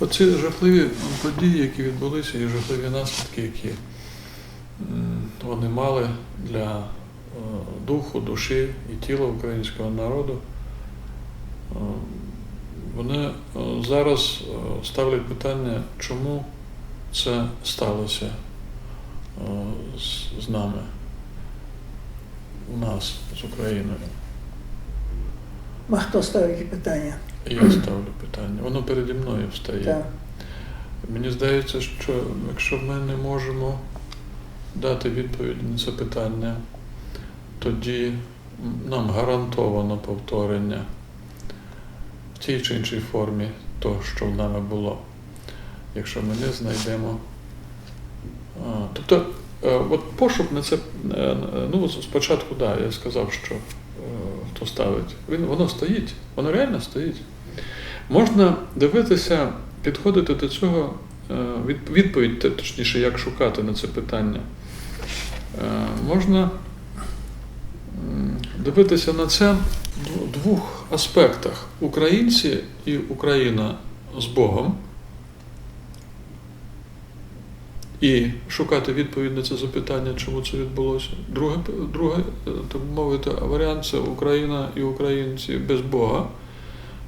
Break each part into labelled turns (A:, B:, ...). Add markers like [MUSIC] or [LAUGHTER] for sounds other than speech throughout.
A: Оці жахливі події, які відбулися, і жахливі наслідки, які вони мали для е, духу, душі і тіла українського народу, е, вони е, зараз ставлять питання, чому це сталося з нами, у нас, з Україною.
B: А хто ставить питання?
A: Я ставлю питання. Воно переді мною встає.
B: Так.
A: Мені здається, що якщо ми не можемо дати відповідь на це питання, тоді нам гарантовано повторення в тій чи іншій формі того, що в нами було, якщо ми не знайдемо. А, Тобто, е, от пошук на це, е, ну спочатку, так, да, я сказав, що Він, воно стоїть, воно реально стоїть. Можна дивитися, підходити до цього, е, відповідь, точніше, як шукати на це питання. Е, Можна дивитися на це в двох аспектах: українці і Україна з Богом. І шукати відповідь на це запитання, чому це відбулося. Друге, друге е, так би мовити, варіант це Україна і українці без Бога.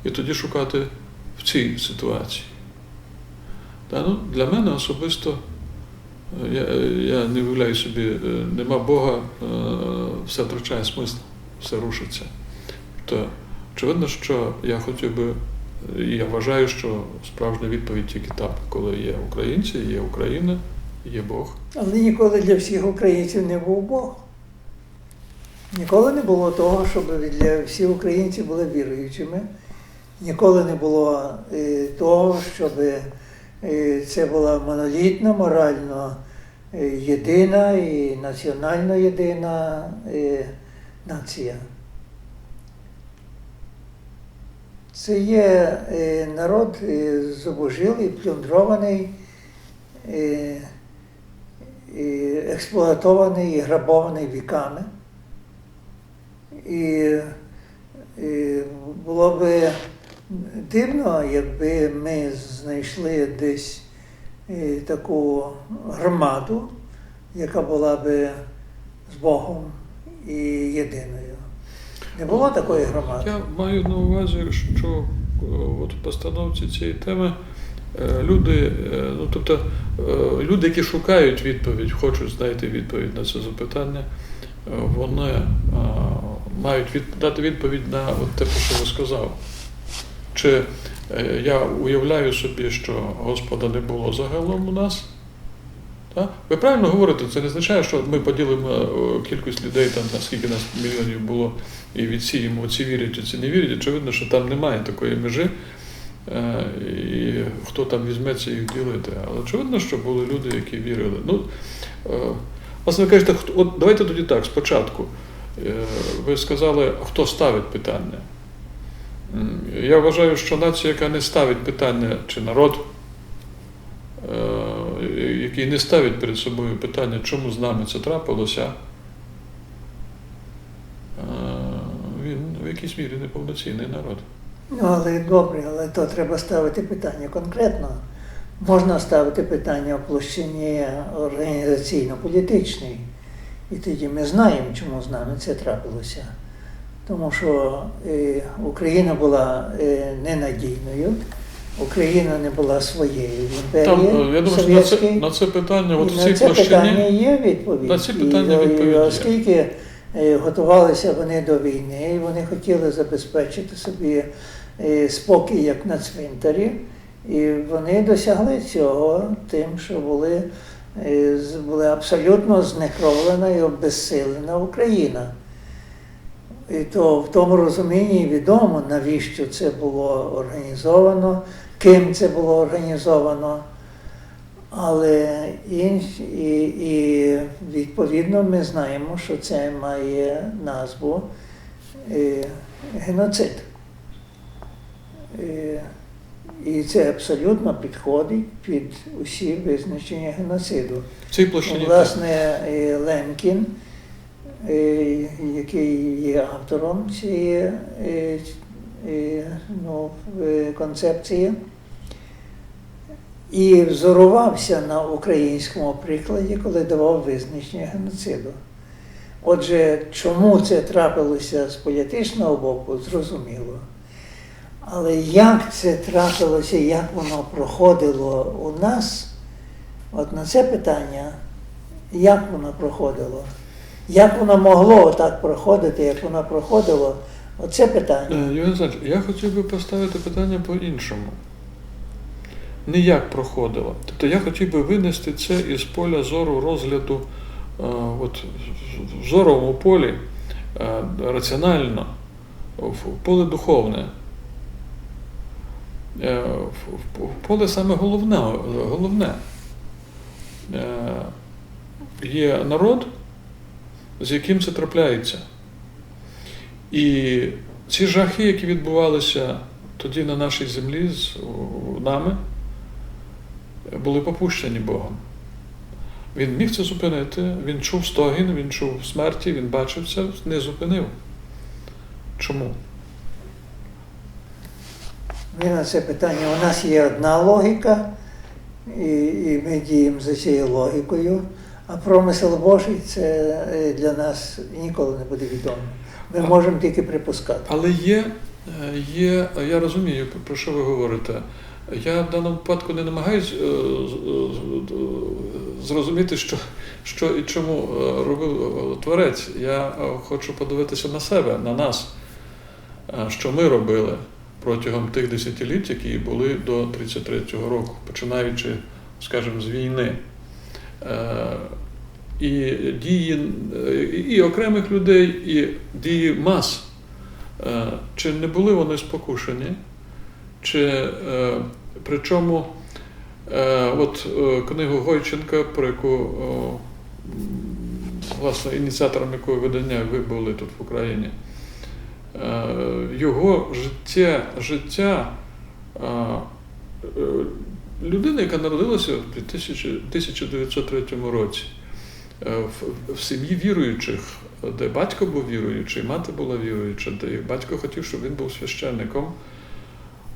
A: І тоді шукати в цій ситуації. Та, ну, для мене особисто, е, я, я не уявляю собі, е, нема Бога, все втрачає смисл, все рушиться. То очевидно, що я хотів би, і я вважаю, що справжня відповідь тільки та, коли є українці, є Україна, є Бог.
B: Але ніколи для всіх українців не був Бог. Ніколи не було того, щоб для всіх українців були віруючими. Ніколи не було е, того, щоб е, це була монолітна, морально е, єдина і національно єдина нація. Це є народ зубожілий, плюндрований, і експлуатований і грабований віками. І, і було би дивно, якби ми знайшли десь е, таку громаду, яка була би з Богом і єдиною. Не було такої громади.
A: Я маю на увазі, що е, от в постановці цієї теми люди, е, ну тобто е, люди, які шукають відповідь, хочуть знайти відповідь на це запитання, е, вони е, мають від, дати відповідь на от те, про що ви сказав. Чи е, я уявляю собі, що Господа не було загалом у нас? Так? Ви правильно говорите, це не означає, що ми поділимо е, кількість людей, там, на скільки нас мільйонів було, і відсіємо, ці вірять, ці не вірять. Очевидно, що там немає такої межі, е, і хто там візьметься їх ділити. Але очевидно, що були люди, які вірили. Ну, е, власне, ви кажете, от давайте тоді так, спочатку. Е, Ви сказали, хто ставить питання. Я вважаю, що нація, яка не ставить питання, чи народ, е, який не ставить перед собою питання, чому з нами це трапилося, е, він в якійсь мірі неповноцінний народ.
B: Ну, але добре, але то треба ставити питання конкретно. Можна ставити питання в площині організаційно-політичній. І тоді ми знаємо, чому з нами це трапилося. Тому що е, Україна була е, ненадійною, Україна не була своєю в імперії
A: Там, е, я думаю, що на це, на це питання, от
B: І
A: в
B: на
A: цій
B: це питання є відповідь.
A: на ці питання
B: і,
A: відповідь
B: і оскільки готувалися вони до війни, і вони хотіли забезпечити собі спокій, як на цвинтарі, і вони досягли цього тим, що були, е, були абсолютно знекровлена і обезсилена Україна. І то в тому розумінні відомо, навіщо це було організовано, ким це було організовано. Але інш, і, і відповідно ми знаємо, що це має назву е, геноцид. Е, і це абсолютно підходить під усі визначення геноциду.
A: в цій площині.
B: Власне, е, Лемкін, е, який є автором цієї ну, концепції, і взорувався на українському прикладі, коли давав визначення геноциду. Отже, чому це трапилося з політичного боку, зрозуміло. Але як це трапилося, як воно проходило у нас, от на це питання, як воно проходило, як воно могло так проходити, як воно проходило, оце питання.
A: Е, Євген Олександрович, я хотів би поставити питання по-іншому. Не як проходило. Тобто я хотів би винести це із поля зору розгляду, е, от, в зоровому полі е, раціонально, в поле духовне. Е, поле саме головне. головне. Е, Є народ, з яким це трапляється. І ці жахи, які відбувалися тоді на нашій землі з нами, були попущені Богом. Він міг це зупинити, він чув стогін, він чув смерті, він бачив це, не зупинив. Чому?
B: Ми на це питання. У нас є одна логіка, і, і ми діємо за цією логікою, а промисел Божий це е, для нас ніколи не буде відомо. Ми
A: А-
B: можемо тільки припускати.
A: Але є, е, є, я розумію, про що ви говорите. Я в даному випадку не намагаюсь е, зрозуміти, що, що і чому робив творець. Я хочу подивитися на себе, на нас, що ми робили протягом тих десятиліть, які були до 33-го року, починаючи, скажімо, з війни. Е, І дії і окремих людей, і дії мас. Е, Чи не були вони спокушені? Чи е, причому от книгу Гойченка, про яку власне ініціатором якої видання ви були тут в Україні, його життя, життя е, е, людини, яка народилася в 1903 році. Е, в, сім'ї віруючих, де батько був віруючий, мати була віруюча, де батько хотів, щоб він був священником.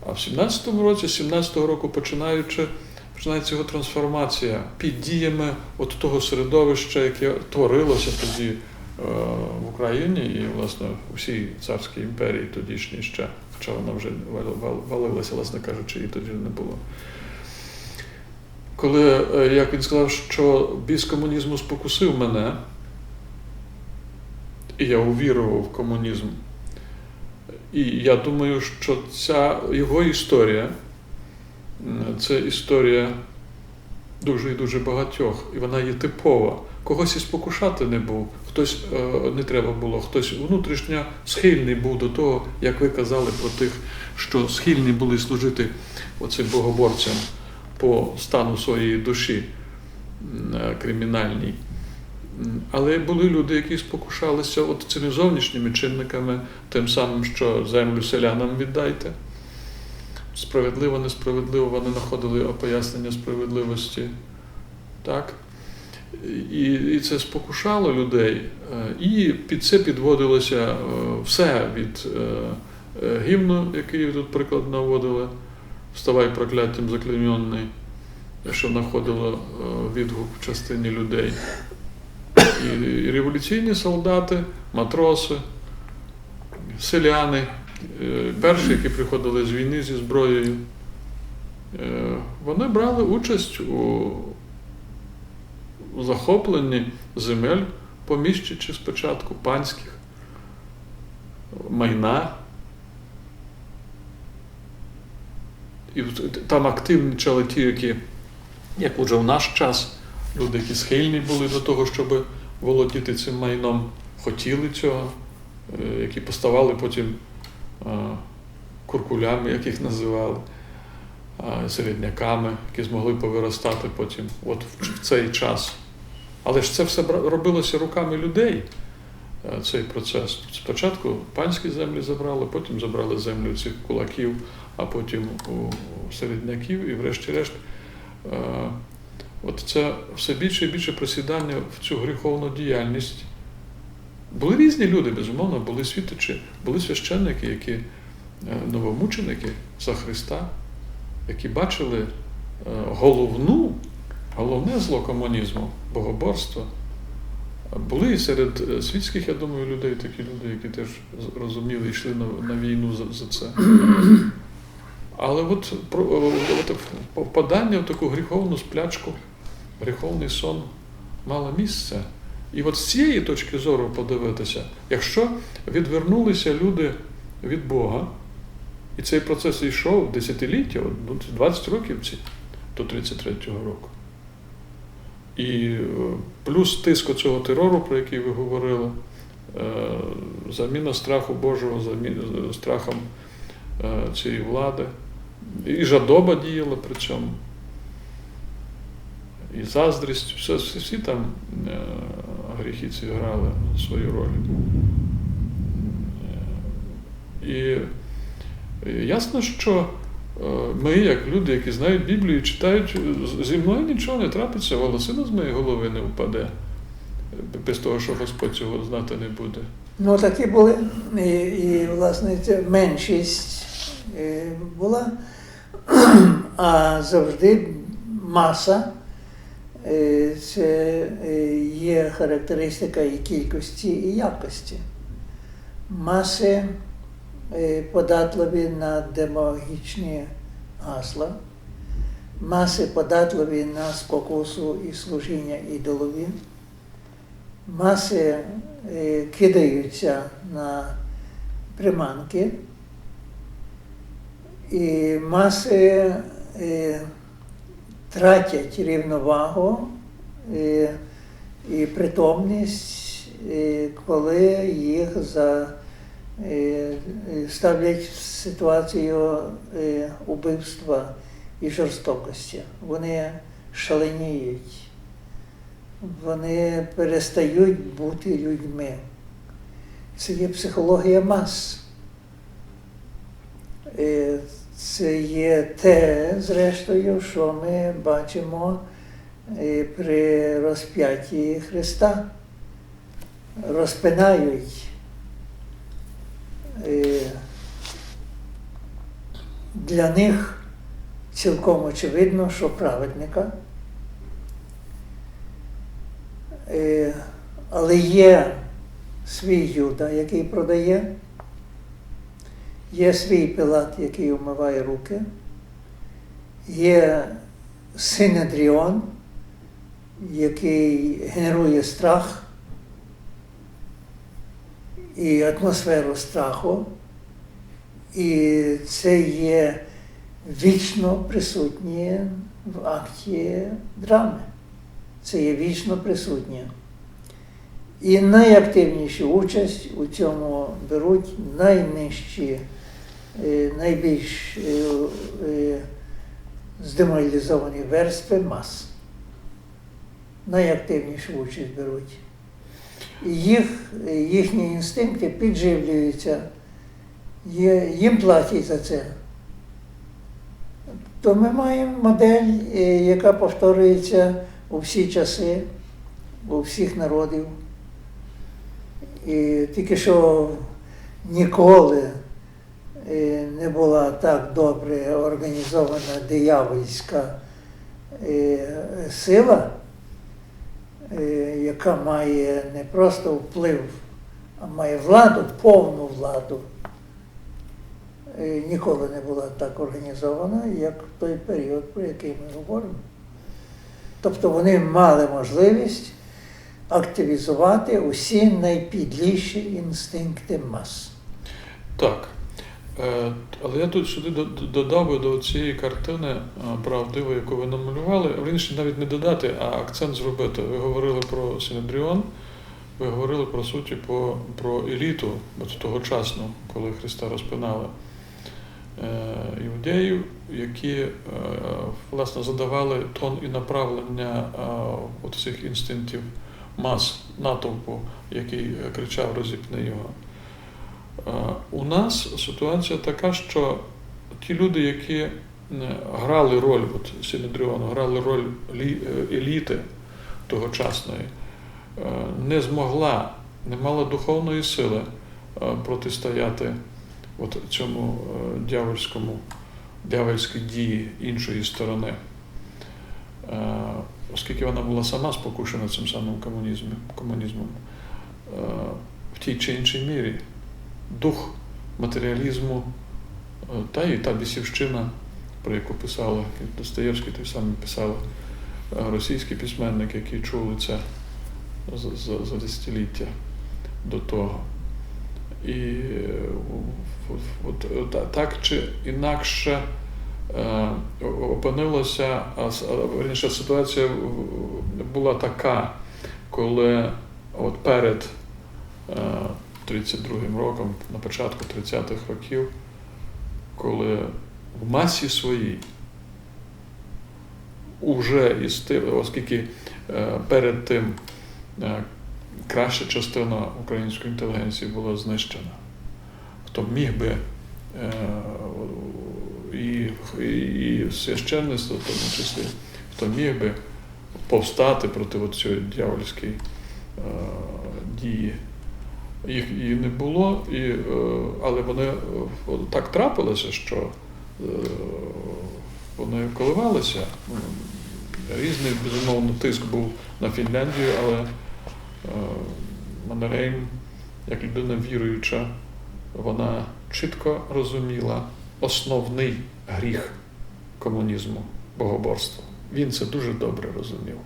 A: А в 17-му році, з 17-го року починаючи, починається його трансформація під діями от того середовища, яке творилося тоді е, в Україні і, власне, всій царській імперії тодішній ще, хоча вона вже вал- вал- валилася, власне кажучи, і тоді не було. Коли, е, як він сказав, що біс комунізму спокусив мене, і я увірував в комунізм. І я думаю, що ця його історія це історія дуже і дуже багатьох, і вона є типова. Когось і спокушати не був, хтось е, не треба було, хтось внутрішньо схильний був до того, як ви казали про тих, що схильні були служити оцим богоборцям по стану своєї душі е, кримінальній. Але були люди, які спокушалися от цими зовнішніми чинниками, тим самим, що землю селянам віддайте. Справедливо, несправедливо, вони знаходили пояснення справедливості. Так? І, і це спокушало людей. Е, І під це підводилося е, все від е, гімну, який тут приклад наводили, вставай прокляттям заклейменний, що знаходило відгук в частині людей. І, революційні солдати, матроси, селяни, перші, які приходили з війни зі зброєю, вони брали участь у, захопленні земель, поміщичі спочатку панських, майна. І там активничали ті, які, як уже в наш час, люди, які схильні були до того, щоб володіти цим майном, хотіли цього, е, які поставали потім е, куркулями, як їх називали, е, середняками, які змогли повиростати потім от в цей час. Але ж це все робилося руками людей, е, цей процес. Спочатку панські землі забрали, потім забрали землю цих кулаків, а потім у середняків і врешті-решт. е, От це все більше і більше просідання в цю гріховну діяльність. Були різні люди, безумовно, були світочі, були священники, які е, новомученики за Христа, які бачили головну, головне зло комунізму, богоборство, були і серед е, світських, я думаю, людей такі люди, які теж розуміли, йшли на, на війну за, за це. Але от, от впадання в таку гріховну сплячку, гріховний сон мало місце. І от з цієї точки зору подивитися, якщо відвернулися люди від Бога, і цей процес йшов десятиліття, ну, 20 років ці, до 33-го року. І е, плюс тиск цього терору, про який ви говорили, е, заміна страху Божого, заміна страхом е, цієї влади. І жадоба діяла при цьому. І заздрість, все, всі, там гріхи ці грали свою роль. І ясно, що ми, як люди, які знають Біблію, читають, зі мною нічого не трапиться, волосина з моєї голови не впаде, е, без того, що Господь цього знати не буде.
B: Ну, такі були. І, і власне, меншість е, була, [CLEARS THROAT] а завжди маса. е, Це е, є характеристика і кількості, і якості. Маси е, податливі на демагогічні гасла, маси податливі на спокусу і служіння ідолові, маси е, кидаються на приманки, і маси е, тратять рівновагу е, і притомність, е, коли їх за, е, е, ставлять в ситуацію е, убивства і жорстокості. Вони шаленіють вони перестають бути людьми. Це є психологія мас. Е, Це є те, зрештою, що ми бачимо е, при розп'ятті Христа. Розпинають е, для них цілком очевидно, що праведника. Е, Але є свій Юда, який продає, є свій Пилат, який умиває руки, є Синедріон, який генерує страх і атмосферу страху. І це є вічно присутнє в акті драми це є вічно присутнє. І найактивнішу участь у цьому беруть найнижчі, е, найбільш е, е, здеморалізовані верстви мас. Найактивнішу участь беруть. Їх, їхні інстинкти підживлюються, їм платять за це. То ми маємо модель, е, яка повторюється у всі часи, у всіх народів. І тільки що ніколи е, не була так добре організована диявольська е, сила, яка має не просто вплив, а має владу, повну владу. Е, Ніколи не була так організована, як в той період, про який ми говоримо. Тобто вони мали можливість активізувати усі найпідліші інстинкти мас.
A: Так. Е, Але я тут сюди до- до- додав би до цієї картини е, правдивої, яку ви намалювали, вірніше навіть не додати, а акцент зробити. Ви говорили про Синедріон, ви говорили про суті по, про еліту от тогочасну, коли Христа розпинали іудеїв, які е, власне задавали тон і направлення е, цих інстинктів мас натовпу, який е, кричав розіпни його. Е, У нас ситуація така, що ті люди, які е, грали роль, от Синедріон, грали роль е, еліти тогочасної, е, не змогла, не мала духовної сили е, протистояти от цьому е, дявольському, дявольській дії іншої сторони. е, оскільки вона була сама спокушена цим самим комунізмом, комунізмом е, в тій чи іншій мірі, дух матеріалізму та і та бісівщина, про яку писали Достоєвський, той самий писали російські письменники, які чули це за, за, за десятиліття до того. І е, от, е, так чи інакше е, опинилося, а верніше, ситуація була така, коли от перед е, 32-м роком, на початку 30-х років, коли в масі своїй уже із тим, оскільки перед тим краща частина української інтелігенції була знищена, хто міг би е, і, і, священництво, в тому числі, хто міг би повстати проти от цієї дьявольської е, дії. Їх і не було, і, е, але вони так трапилося, що вони коливалися. Різний, безумовно, тиск був на Фінляндію, але е, як людина віруюча, вона чітко розуміла основний гріх комунізму богоборство. Він це дуже добре розумів.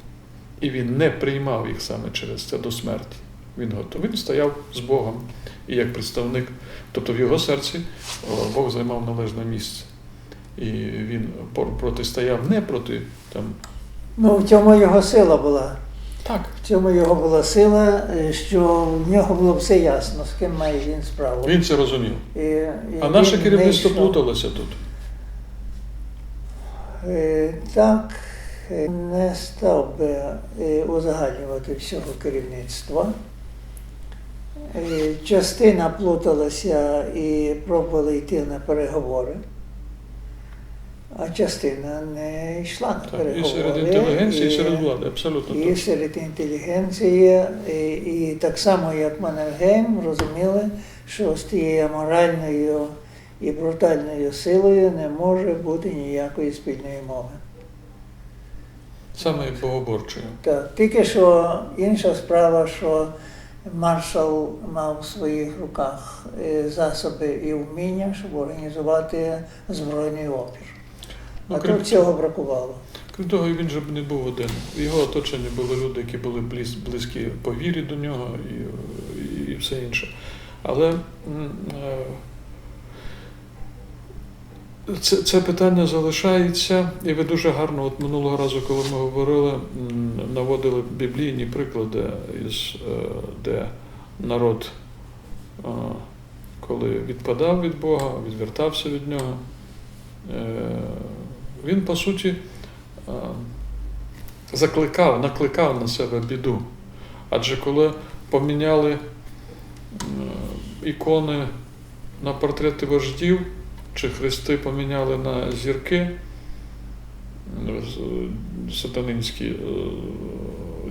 A: І він не приймав їх саме через це до смерті. Він готовий. Він стояв з Богом і як представник, тобто в його серці Бог займав належне місце. І він протистояв не проти там.
B: Ну, в цьому його сила була.
A: Так,
B: В цьому його була сила, е, що в нього було все ясно, з ким має він справу.
A: він це розумів.
B: І, і
A: А наше керівництво плуталося тут.
B: Е, Так, е, не став би узагальнювати всього керівництва. Частина плуталася і пробувала йти на переговори, а частина не йшла на
A: Так, і серед інтелігенції, і
B: і-
A: серед влади, абсолютно
B: І
A: точно.
B: серед інтелігенції, і, і так само, як Маннергейм, розуміли, що з тією моральною і брутальною силою не може бути ніякої спільної мови.
A: Саме богоборчою.
B: Так, тільки що інша справа, що маршал мав в своїх руках е, засоби і вміння, щоб організувати збройний опір.
A: Ну,
B: А
A: крім
B: тут цього бракувало.
A: Крім того, він же не був один. В його оточенні були люди, які були близь, близькі по вірі до нього і, і все інше. Але е, це, це питання залишається, і ви дуже гарно, от минулого разу, коли ми говорили, наводили біблійні приклади, із, е, де народ, е, коли відпадав від Бога, відвертався від нього, він по суті е, закликав, накликав на себе біду. Адже коли поміняли е, ікони на портрети вождів, чи хрести поміняли на зірки е, сатанинські,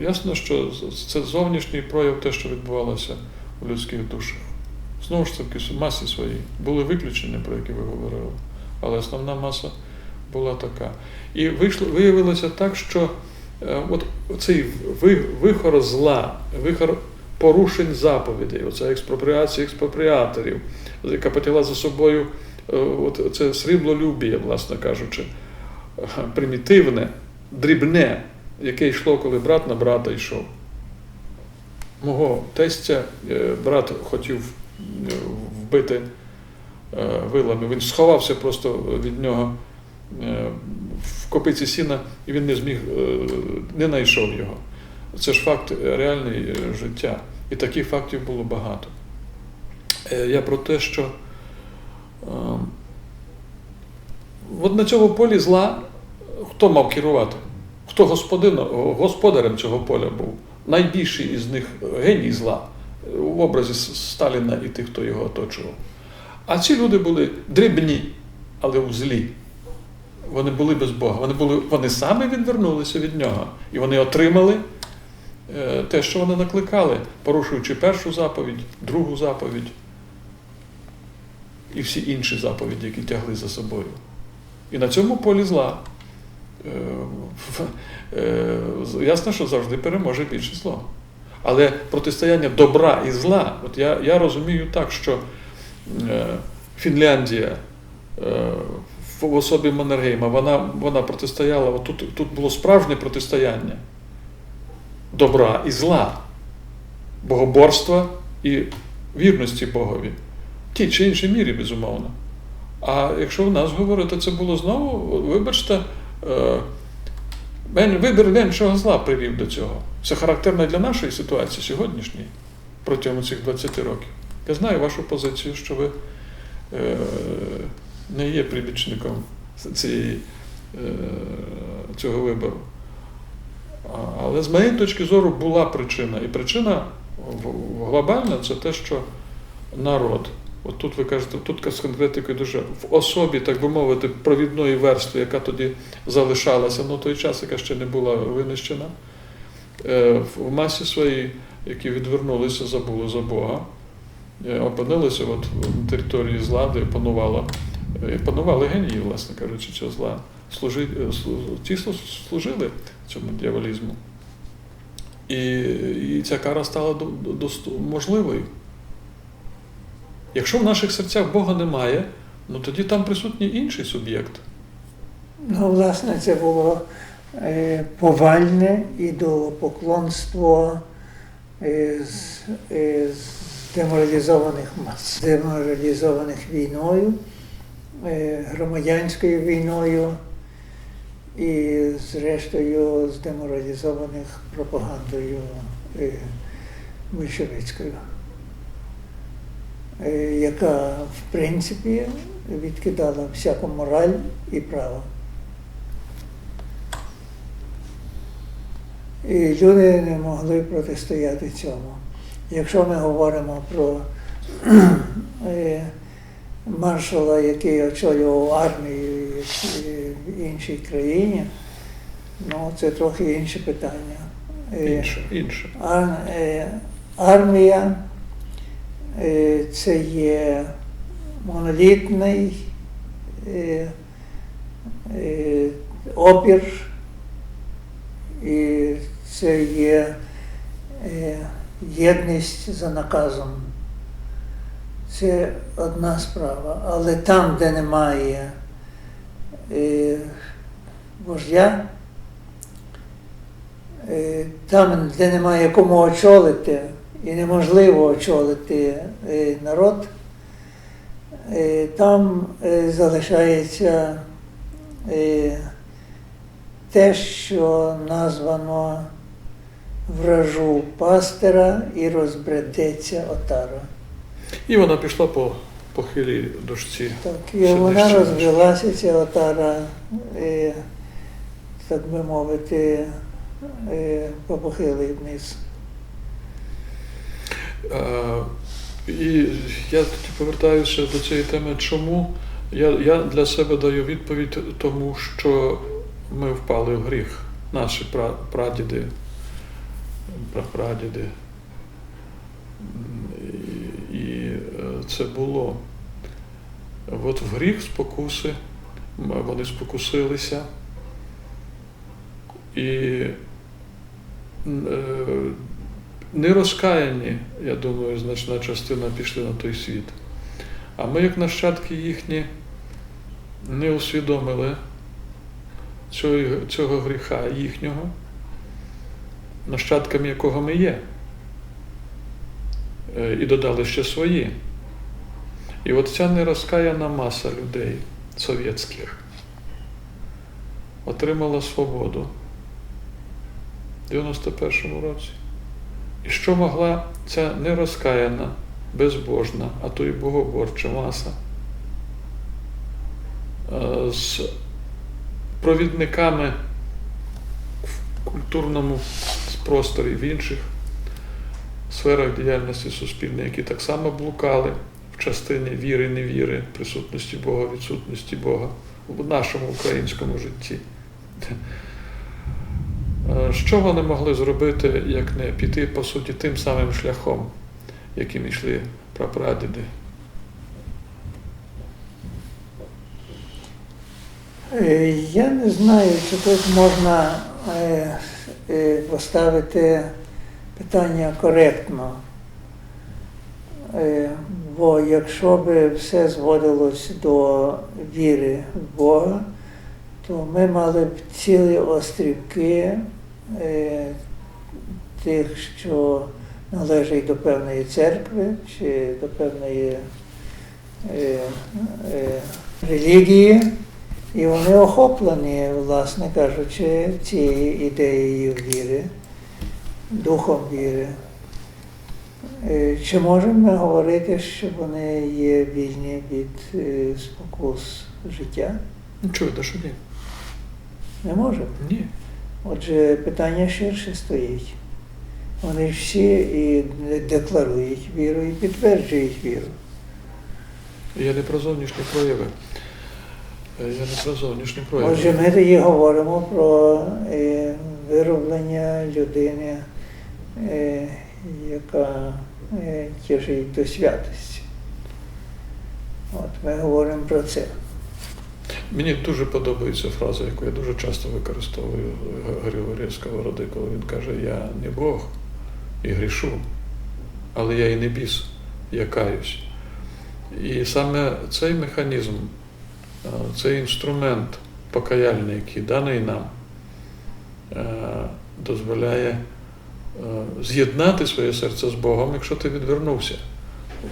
A: ясно, що це зовнішній прояв те, що відбувалося в людських душах. Знову ж таки, масі своїй. Були виключення, про які ви говорили, але основна маса була така. І вийшло, виявилося так, що е, от цей ви- вихор зла, вихор порушень заповідей, оця експропріація експропріаторів, яка потягла за собою е, от це сріблолюбіє, власне кажучи, примітивне, дрібне, яке йшло, коли брат на брата йшов. Мого тестя е, брат хотів вбити вилами. Він сховався просто від нього в копиці сіна, і він не зміг, е, не знайшов його. Це ж факт реальний е, життя. І таких фактів було багато. Е, Я про те, що е, от на цьому полі зла хто мав керувати? Хто господарем цього поля був? Найбільший із них геній зла в образі Сталіна і тих, хто його оточував. А ці люди були дрібні, але у злі. Вони були без Бога. Вони, були, вони самі відвернулися від нього. І вони отримали е, те, що вони накликали, порушуючи першу заповідь, другу заповідь і всі інші заповіді, які тягли за собою. І на цьому полі зла е, е, ясно, що завжди переможе більше зло. Але протистояння добра і зла, от я, я розумію так, що Фінляндія в особі Маннергейма, вона, вона протистояла, от тут, тут було справжнє протистояння добра і зла, богоборства і вірності Богові. В тій чи іншій мірі, безумовно. А якщо в нас говорити, це було знову, вибачте, е, вибір меншого зла привів до цього. Це характерно для нашої ситуації сьогоднішньої протягом цих 20 років. Я знаю вашу позицію, що ви е, не є прибічником цієї, е, цього вибору. Але з моєї точки зору була причина. І причина глобальна це те, що народ. От тут ви кажете, тут з конкретикою дуже в особі, так би мовити, провідної верстви, яка тоді залишалася на той час, яка ще не була винищена, е, в масі своїй, які відвернулися, забули за Бога, е, опинилися от на території зла, де панувала, панували генії, власне кажучи, цього зла. Служи, е, ті слу- служили цьому дьяволізму. І, і ця кара стала до, до, досту- можливою. Якщо в наших серцях Бога немає, ну тоді там присутній інший суб'єкт.
B: Ну, власне, це було е, повальне ідолопоклонство е, з, е, деморалізованих мас, деморалізованих війною, е, громадянською війною і, зрештою, здеморалізованих пропагандою е, большевицькою, е, яка, в принципі, відкидала всяку мораль і право. І люди не могли протистояти цьому. Якщо ми говоримо про [CLEARS THROAT] е, маршала, який очолював армію в іншій країні, ну це трохи інше питання. Е,
A: Інше, інше.
B: Е, Армія е, це є монолітний опір, і це є єдність за наказом. Це одна справа. Але там, де немає е, вождя, Е, там, де немає кому очолити, і неможливо очолити е, народ, е, там е, залишається е, те, що названо вражу пастира і розбредеться отара.
A: І вона пішла по похилій дошці.
B: Так, і вона розбилася, ця отара, е, так би мовити, е, по похилий вниз.
A: Е, І я тоді повертаюся до цієї теми, чому я, я для себе даю відповідь тому, що ми впали в гріх. Наші пра- прадіди, прапрадіди. М, І, і е, це було. От в гріх спокуси, вони спокусилися. І е, нерозкаяні, я думаю, значна частина пішли на той світ. А ми, як нащадки їхні, не усвідомили цього, цього гріха їхнього, нащадками якого ми є. Е, І додали ще свої. І от ця нерозкаяна маса людей совєтських отримала свободу в 91-му році. І що могла ця нерозкаяна, безбожна, а то й богоборча маса е, з провідниками в культурному просторі, в інших сферах діяльності суспільної, які так само блукали в частині віри, невіри, присутності Бога, відсутності Бога в нашому українському житті. Е, Що вони могли зробити, як не піти, по суті, тим самим шляхом, яким йшли прапрадіди?
B: Е, Я не знаю, чи тут можна е, поставити питання коректно. Бо якщо би все зводилось до віри в Бога, то ми мали б цілі острівки е, тих, що належать до певної церкви чи до певної е, е, релігії, і вони охоплені, власне кажучи, цією ідеєю віри, духом віри. Е, Чи можемо ми говорити, що вони є вільні від е, спокус життя?
A: Ну, чуєте, що ні?
B: Не можемо.
A: Ні.
B: Отже, питання ширше стоїть. Вони ж всі і декларують віру, і підтверджують віру.
A: Я не про зовнішні прояви. Е, Я не про зовнішні прояви.
B: Отже, ми тоді говоримо про вироблення людини, яка тяжить до святості. От ми говоримо про це.
A: Мені дуже подобається фраза, яку я дуже часто використовую Григорія Сковороди, коли він каже: Я не Бог і грішу, але я і не біс, я каюсь. І саме цей механізм, е, цей інструмент покаяльний, який даний нам, е, дозволяє е, з'єднати своє серце з Богом, якщо ти відвернувся.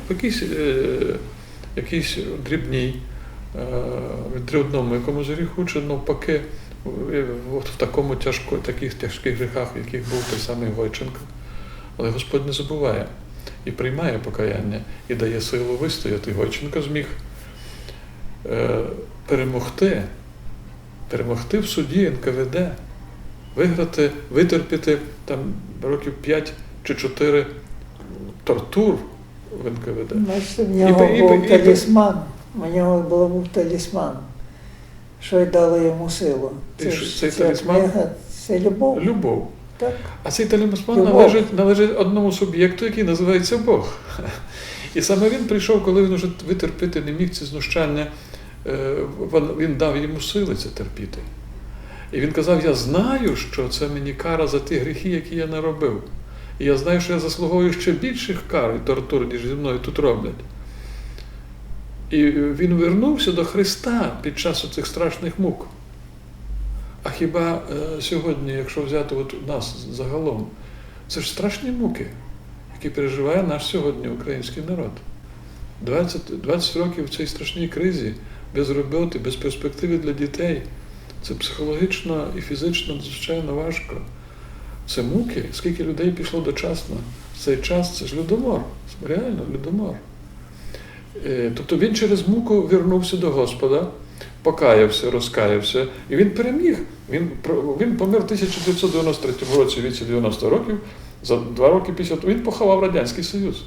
A: В якійсь, е, якійсь дрібній е, дрібному якомусь гріху, чи навпаки, в- такому тяжко, таких тяжких гріхах, в яких був той самий Гойченко. Але Господь не забуває і приймає покаяння, і дає силу вистояти. Гойченко зміг е, перемогти, перемогти в суді НКВД, виграти, витерпіти там років 5 чи 4 тортур в НКВД.
B: Бачите, в нього
A: І- і-
B: був
A: і-
B: талісман. У нього був, був талісман, що й дало йому силу.
A: І
B: Це
A: що
B: ж
A: цей
B: ця
A: талісман?
B: книга це любов.
A: Любов.
B: Так.
A: А цей талісман
B: Любов.
A: належить, належить одному суб'єкту, який називається Бог. І саме він прийшов, коли він вже витерпіти не міг ці знущання, е, він дав йому сили це терпіти. І він казав: Я знаю, що це мені кара за ті гріхи, які я наробив. І я знаю, що я заслуговую ще більших кар і тортур, ніж зі мною тут роблять. І він вернувся до Христа під час цих страшних мук. А хіба е, сьогодні, якщо взяти от нас загалом, це ж страшні муки, які переживає наш сьогодні український народ. 20, 20 років в цій страшній кризі, без роботи, без перспективи для дітей. Це психологічно і фізично надзвичайно важко. Це муки, скільки людей пішло дочасно. Цей час це ж людомор, реально людомор. Е, Тобто він через муку вернувся до Господа, покаявся, розкаявся, і він переміг. Він, він помер в 1993 році, віці 90 років. За два роки після того він поховав Радянський Союз.